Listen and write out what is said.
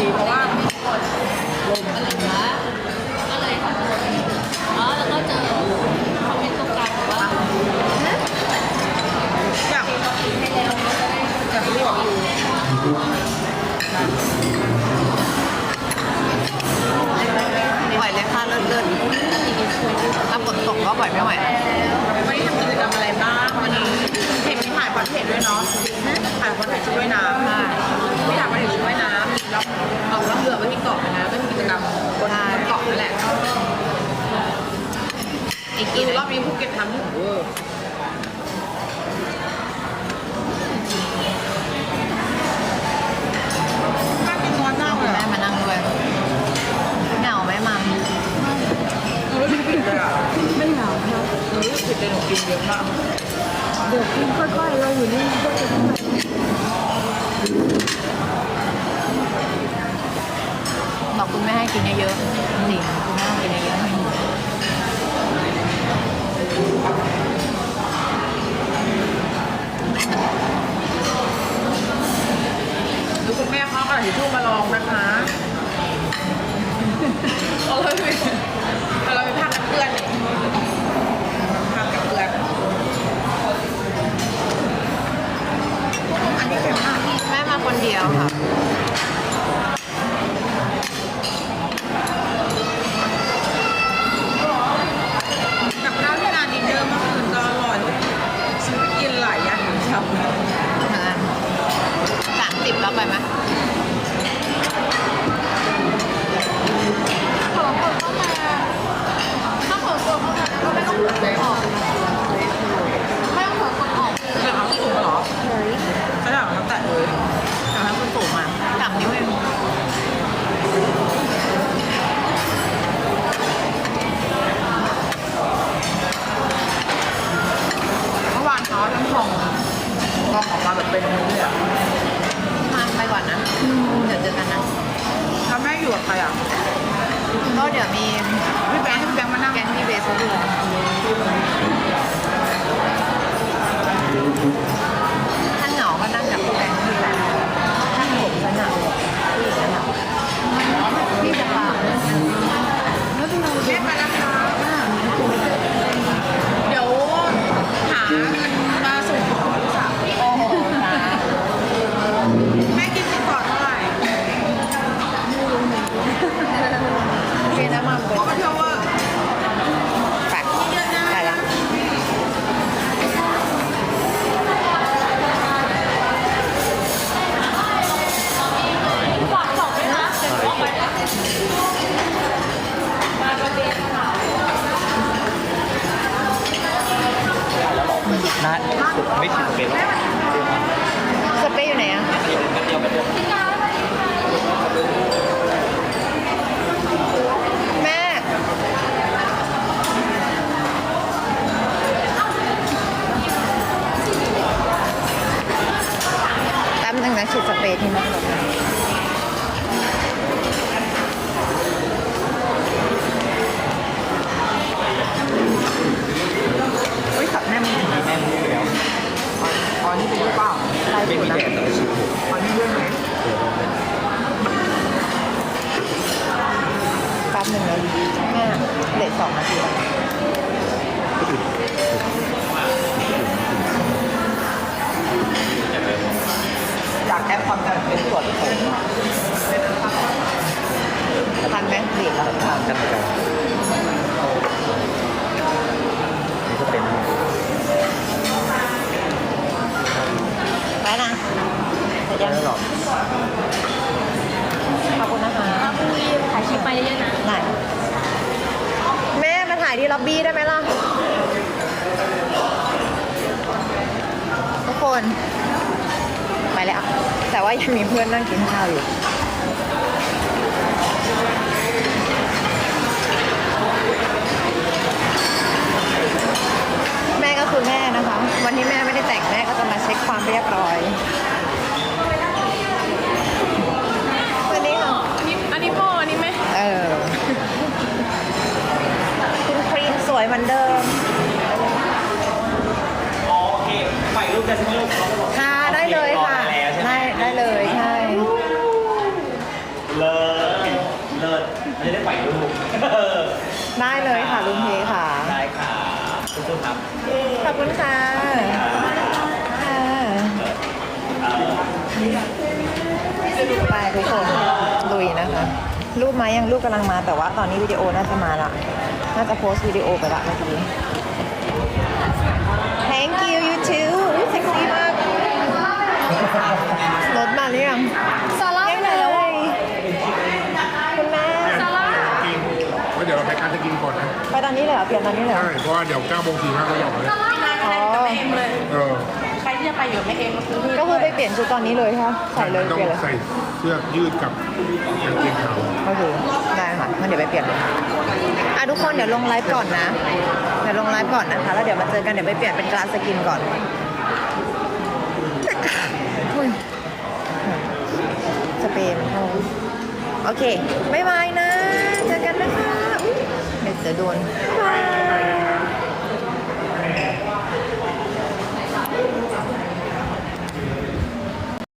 ดีเพราะว่าอะไรวะอะไรค่ะอ๋อแล้วก็เจอคอมเมนต์ตรงกลางบอกว่าอยากให้แล้วก็จะได้อยากที่บอกอยู่ไหวเลยค่ะเลื่อนเลื่อนถ้าฝนตกก็ไหวไม่ไหววันนี้ทำกิจกรรมอะไรบ้างวันนี้เห็นมีถ่ายคอนเทนต์ด้วยเนาะถ่ายคอนเทนต์ชุดว่ายน้ำค่ะไม่ถ่ายคอนเทนต์ชุดว่ายน้ำมีแล้วเอาล่องเรือไปที่เกาะนะก็มีกิจกรรมบนเกาะนั่นแหละ อีกคืกี่อรรออบบนี้ภูเก็ตทำที่เวอร์น่ากินน้อยมากเลยแม่อะมานั่งด้วยเหงาไหมมัมหนูรู้สึกผิดเลยอะไม่เหงาครับหนูรู้สึกผิดเลยหนูกินเยอะมาก เดี๋ยวกินค่อยๆเราอยู่นี่ก็จะต้องแทิชชู่มาลองนะคะอร่อยไหม นเขาทั้งของกองออกมาแบบเป็นนี้เลยอะมาไปก่อนนะเดี๋ยวเจอกันนะแล้วแม่อยู่กับใครอะก็เดี๋ยวมีพี่แบงค์ ไม่ถึงเป็นสเปรย์อยู่ไหนอะ เดียวกันเดียวแาลายไม่ถูมีนะแดดแต่ชิวอ๋อนี่เรื่องไหมแป๊บนึงนะแม่เลทสองนาทีแล้วอ อบบี้ได้ไหมล่ะ ทุกคน ไปแล้ว แต่ว่ายังมีเพื่อนนั่งกินข้าวอยู่แม่ก็คือแม่นะคะ วันนี้แม่ไม่ได้แต่งแม่ก็จะมาเช็คความเรียบร้อยวันนี้ค่ะ อันนี้อันนี้พ่ออันนี้แม่ เออ คุณครีมส วยเหมือนเดิมโอเคไปรูปกันใช่ไหมลูกค่ะได้เลยค่ะได้ได้เลยใช่รเลิศเลิศมันจะได้ปล่อยลูกได้เลยค่ะลุงเพค่ะ ได้ค่ะสู้ๆครับขอบคุณค่ะค่ะเอ่อไปทุกคนลุยนะคะ รูปมายังรูปกำลังมาแต่ว่าตอนนี้วิดีโอน่าจะมาละ น่าจะโพสต์วิดีโอไปละเมื่อกี้ Thank you you too อุ๊ยเซ็กซี่มากรถมาหรือยังซาร่ายังไงแล้วยคุณแม่ ซาร่ากินแล้วเดี๋ยวเราไปการจะกินก่อนนะ ไปตอนนี้เลยเหรอ เปลี่ยนตอนนี้เลยเหรอ ใช่ เพราะว่าเดี๋ยว9โมง45ก็หยอกเลยอ๋อไม่ ใครที่จะไปอยู่ไม่เองก็คือก็คือไปเปลี่ยนชุดตอนนี้เลยค่ะใส่เลยต้องเปลี่ยนเลยใส่เสื้อยืดกับกางเกงขาวโอเคได้ค่ะงั้นเดี๋ยวไปเปลี่ยนเลยอะทุกคนเดี๋ยวลงไลฟ์ก่อนนะ เดี๋ยวลงไลฟ์ก่อนนะคะแล้วเดี๋ยวมาเจอกันเดี๋ยวไปเปลี่ยนเป็นกลาสกินก่อนอุ๊ยสเปรย์มันเข้าโอเค บ๊ายบายนะ เจอกันนะคะอุ๊ยเดี๋ยวจะโดน